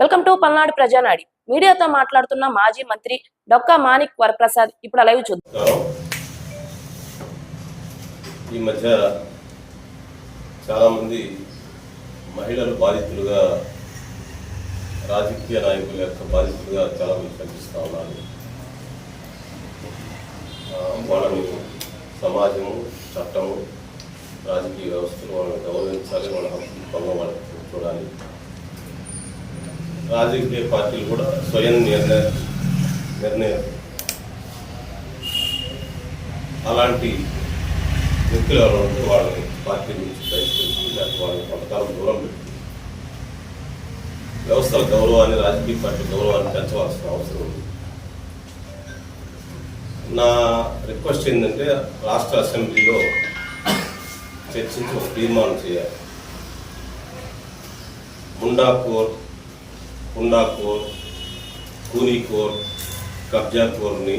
Welcome to Palnadu ప్రజానాడి. మీడియాతో మాట్లాడుతున్న మాజీ మంత్రి డొక్కా మాణిక్ వరప్రసాద్ ఇప్పుడు లైవ్ చూద్దాం. ఈ మధ్య చాలామంది మహిళలు బాధితులుగా రాజకీయ నాయకుల యొక్క బాధితులుగా చాలామంది కనిపిస్తూ ఉన్నారు. వాళ్ళని సమాజము చట్టము రాజకీయ వ్యవస్థలు వాళ్ళని గౌరవించాలి వాళ్ళ హక్కులు పనులు చూడాలి. రాజకీయ పార్టీలు కూడా స్వయం నిర్ణయ నిర్ణయం అలాంటి వ్యక్తులు ఎవరు ఉంటే వాళ్ళని పార్టీ నుంచి ప్రయత్నించి లేకపోతే వాళ్ళని కొంతకాలం దూరం పెట్టి వ్యవస్థల గౌరవాన్ని రాజకీయ పార్టీ గౌరవాన్ని పెంచవలసిన అవసరం ఉంది. నా రిక్వెస్ట్ ఏంటంటే రాష్ట్ర అసెంబ్లీలో చర్చించి ఒక తీర్మానం చేయాలి. ముండాకోర్ హుండాకోర్ కబ్జా కబ్జాకోర్ని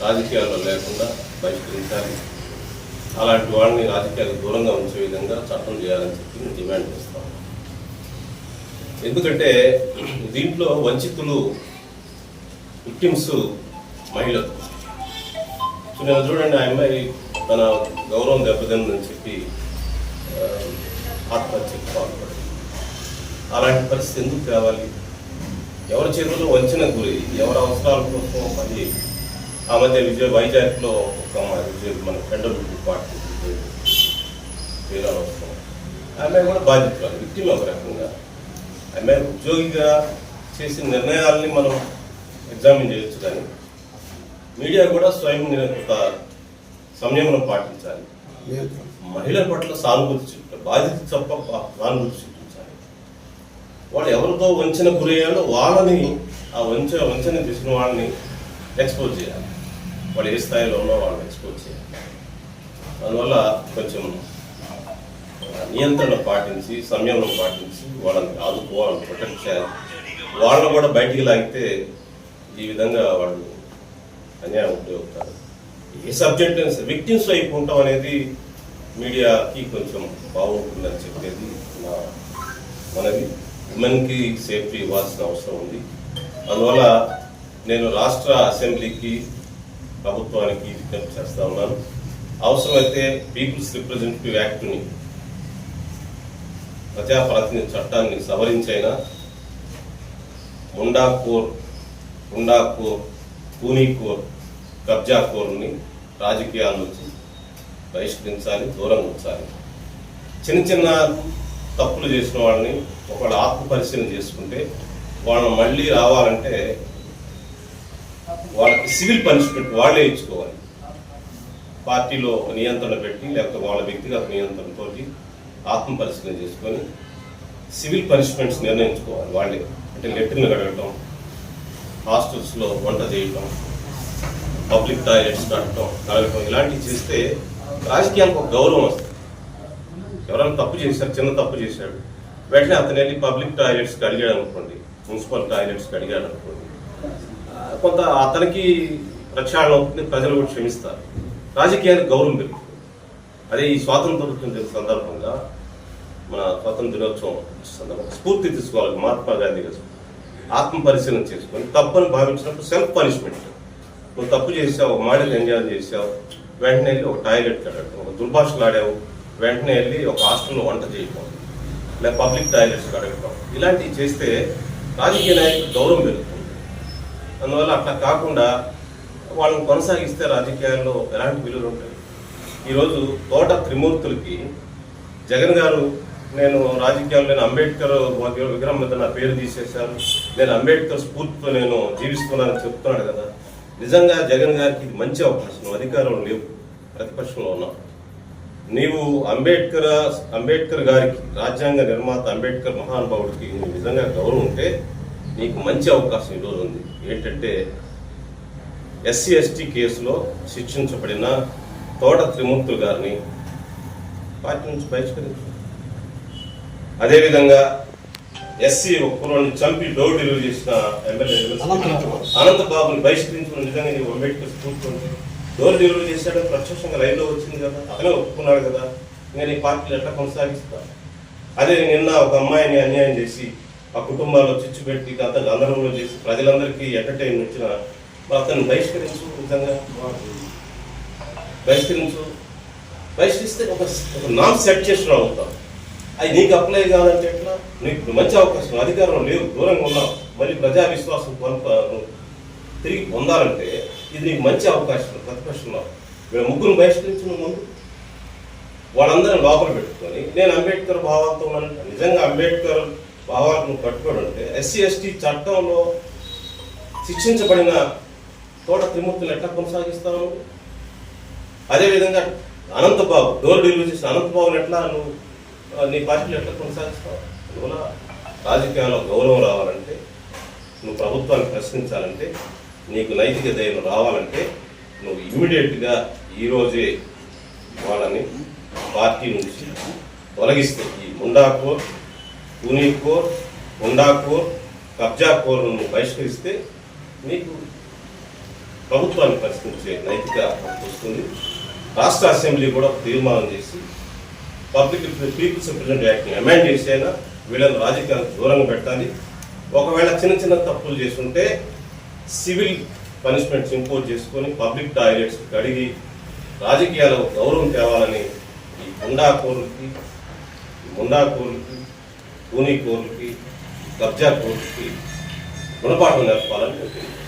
రాజకీయాల్లో లేకుండా బహిష్కరించాలి. అలాంటి వాళ్ళని రాజకీయాలకు దూరంగా ఉంచే విధంగా చట్టం చేయాలని చెప్పి నేను డిమాండ్ చేస్తాను ఎందుకంటే దీంట్లో వంచితులు విక్టిమ్స్ మహిళలు. నేను చూడండి ఆ అమ్మాయి తన గౌరవం దెబ్బతిందని చెప్పి ఆ, ఆత్మహత్యకు పాల్పడింది. అలాంటి పరిస్థితి ఎందుకు తేవాలి ఎవరి చేతుల్లో వంచిన గురి ఎవరి అవసరాల కోసం పని ఆ మధ్య విజయ వైజాగ్లో ఒక మన ఫ్రెండ్ పార్టీ పేరు అవసరం. ఆమె కూడా బాధితురాలు విక్టిమ్ ఒక రకంగా. ఆమె ఉద్యోగిగా చేసిన నిర్ణయాలని మనం ఎగ్జామిన్ చేయొచ్చు కానీ మీడియా కూడా స్వయం ఒక సంయమనం పాటించాలి. మహిళల పట్ల సానుభూతి చూపించాలి బాధిత తప్ప సానుభూతి వాళ్ళు ఎవరితో వంచన గురయ్యాలో వాళ్ళని ఆ వంచ వంచన చేసిన వాళ్ళని ఎక్స్పోజ్ చేయాలి. వాళ్ళు ఏ స్థాయిలో ఉన్నో వాళ్ళని ఎక్స్పోజ్ చేయాలి. అందువల్ల కొంచెం నియంత్రణ పాటించి సంయమనం పాటించి వాళ్ళని ఆదుకోవాలని ప్రొటెక్ట్ చేయాలి. వాళ్ళని కూడా బయటికి లాగితే ఈ విధంగా వాళ్ళు అన్యాయం ఉపయోగిస్తారు ఏ సబ్జెక్ట్ అయినా సరే విక్టిమ్స్ వైపు ఉంటాం అనేది మీడియాకి కొంచెం బాగుంటుందని చెప్పేది నా మనది ఉమెన్కి సేఫ్టీ ఇవ్వాల్సిన అవసరం ఉంది. అందువల్ల నేను రాష్ట్ర అసెంబ్లీకి ప్రభుత్వానికి విజ్ఞప్తి చేస్తా ఉన్నాను. అవసరమైతే పీపుల్స్ రిప్రజెంటేటివ్ యాక్ట్ని ప్రజాప్రాతినిధ్య చట్టాన్ని సవరించైనా ముండాకోర్ ఉండాకోర్ పూనీకోర్ కబ్జాకోర్ని రాజకీయాల నుంచి బహిష్కరించాలి దూరంగా ఉంచాలి. చిన్న చిన్న తప్పులు చేసిన వాళ్ళని ఒకవేళ ఆత్మ పరిశీలన చేసుకుంటే వాళ్ళని మళ్ళీ రావాలంటే వాళ్ళకి సివిల్ పనిష్మెంట్ వాళ్ళే ఇచ్చుకోవాలి. పార్టీలో నియంత్రణ పెట్టి లేకపోతే వాళ్ళ వ్యక్తిగత నియంత్రణతో ఆత్మ పరిశీలన చేసుకొని సివిల్ పనిష్మెంట్స్ నిర్ణయించుకోవాలి వాళ్ళే. అంటే లెటర్లు కడగటం హాస్టల్స్లో వంట చేయటం పబ్లిక్ టాయిలెట్స్ కట్టడం కడగటం ఇలాంటివి చేస్తే రాజకీయాలకు ఒక గౌరవం వస్తుంది. ఎవరైనా తప్పు చేశారు చిన్న తప్పు చేశాడు. వెంటనే అతను వెళ్ళి పబ్లిక్ టాయిలెట్స్కి అడిగాడు అనుకోండి మున్సిపల్ టాయిలెట్స్కి అడిగాడు అనుకోండి కొంత అతనికి ప్రక్షాళన అవుతుంది ప్రజలు కూడా క్షమిస్తారు. రాజకీయానికి గౌరవం పెరుగుతుంది. అదే ఈ స్వాతంత్ర దిన సందర్భంగా మన స్వాతంత్ర దినోత్సవం సందర్భంగా స్ఫూర్తి తీసుకోవాలి మహాత్మా గాంధీ గారు. ఆత్మ పరిశీలన చేసుకొని తప్పని భావించినప్పుడు సెల్ఫ్ పనిష్మెంట్ నువ్వు తప్పు చేసావు ఒక ఎంజాయ్ చేసావు వెంటనే వెళ్ళి ఒక టాయిలెట్ కడటం ఒక దుర్భాషలు ఆడావు వెంటనే వెళ్ళి ఒక హాస్టల్లో వంట చేయటం లేదా పబ్లిక్ టాయిలెట్స్ కడగటం. ఇలాంటివి చేస్తే రాజకీయ నాయకులు గౌరవం పెరుగుతుంది. అందువల్ల అట్లా కాకుండా వాళ్ళని కొనసాగిస్తే రాజకీయాల్లో ఎలాంటి విలువలు ఉంటాయి? ఈరోజు తోట త్రిమూర్తులకి జగన్ గారు నేను రాజకీయాల్లో నేను అంబేద్కర్ విగ్రహం మీద నా పేరు తీసేశాను నేను అంబేద్కర్ స్ఫూర్తితో నేను జీవిస్తున్నానని చెప్తున్నాడు కదా. నిజంగా జగన్ గారికి ఇది మంచి అవకాశం. నువ్వు అధికారంలో లేవు. ప్రతిపక్షంలో ఉన్నాం. నీవు అంబేద్కర్ అంబేద్కర్ గారికి రాజ్యాంగ నిర్మాత అంబేద్కర్ మహానుభావుడికి నీకు నిజంగా గౌరవం ఉంటే నీకు మంచి అవకాశం ఈరోజు ఉంది. ఏంటంటే ఎస్సీ ఎస్టీ కేసులో శిక్షించబడిన తోట త్రిమూర్తులు గారిని పార్టీ నుంచి బహిష్కరించు అదేవిధంగా ఎస్సీ ఒక్కరిని చంపి డోర్ డెలివరీ చేసిన ఎమ్మెల్యే అనంతబాబుని బహిష్కరించుకుని నిజంగా నీవు అంబేద్కర్ స్ఫూర్తి డోర్ డెలివరీ చేశాడు ప్రత్యక్షంగా లైవ్లో వచ్చింది కదా అతనే ఒప్పుకున్నాడు కదా ఇంకా నీ పార్టీలు ఎట్లా కొనసాగిస్తా? అదే నిన్న ఒక అమ్మాయిని అన్యాయం చేసి ఆ కుటుంబాల్లో చిచ్చు పెట్టి గత గందరగోళం చేసి ప్రజలందరికీ ఎంటర్టైన్ ఇచ్చిన మరి అతను బహిష్కరించు నిజంగా. బహిష్కరించు. బహిష్కరిస్తే ఒక ఒక నామ్ సెట్ చేసిన అవుతాం అది నీకు అప్లై కాదంటే ఎట్లా? నీకు మంచి అవకాశం అధికారం లేవు దూరంగా ఉన్నావు మళ్ళీ ప్రజా విశ్వాసం తిరిగి పొందాలంటే ఇది నీకు మంచి అవకాశం ప్రతిపక్షంలో. వీళ్ళ ముగ్గురు బహిష్కరించిన ముందు వాళ్ళందరినీ లోపల పెట్టుకొని నేను అంబేద్కర్ భావాలతో నిజంగా అంబేద్కర్ భావాలకు నువ్వు ఉంటే అంటే ఎస్సీ ఎస్టీ చట్టంలో శిక్షించబడిన తోట త్రిమూర్తులు ఎట్లా కొనసాగిస్తావు అదేవిధంగా అనంతబాబు డోర్ డెలివరీ చేసిన అనంతబాబుని ఎట్లా నువ్వు నీ పార్టీలు ఎట్లా కొనసాగిస్తావు? అందువల్ల రాజకీయాల్లో గౌరవం రావాలంటే నువ్వు ప్రభుత్వాన్ని ప్రశ్నించాలంటే నీకు నైతిక ధైర్యం రావాలంటే నువ్వు ఇమ్మీడియట్గా ఈరోజే వాళ్ళని పార్టీ నుంచి తొలగిస్తే ఈ ముండాకోర్ కోర్ ముండాకోర్ కబ్జాకోర్ నువ్వు బహిష్కరిస్తే నీకు ప్రభుత్వాన్ని పరిష్కరించే నైతిక వస్తుంది. రాష్ట్ర అసెంబ్లీ కూడా తీర్మానం చేసి పబ్లిక్ పీపుల్స్ రిప్రజెంట్ యాక్ట్ని అమెండ్ చేసి అయినా వీళ్ళని రాజకీయాలకు దూరంగా పెట్టాలి. ఒకవేళ చిన్న చిన్న తప్పులు చేస్తుంటే సివిల్ పనిష్మెంట్స్ ఇంపోజ్ చేసుకొని పబ్లిక్ టాయిలెట్స్ కడిగి రాజకీయాలకు గౌరవం తేవాలని ఈ ముండాకోర్లకి కూనీ ముండాకోర్లకి కూనీకోర్లకి కబ్జాకోర్లకి గుణపాఠం నేర్పాలని నేను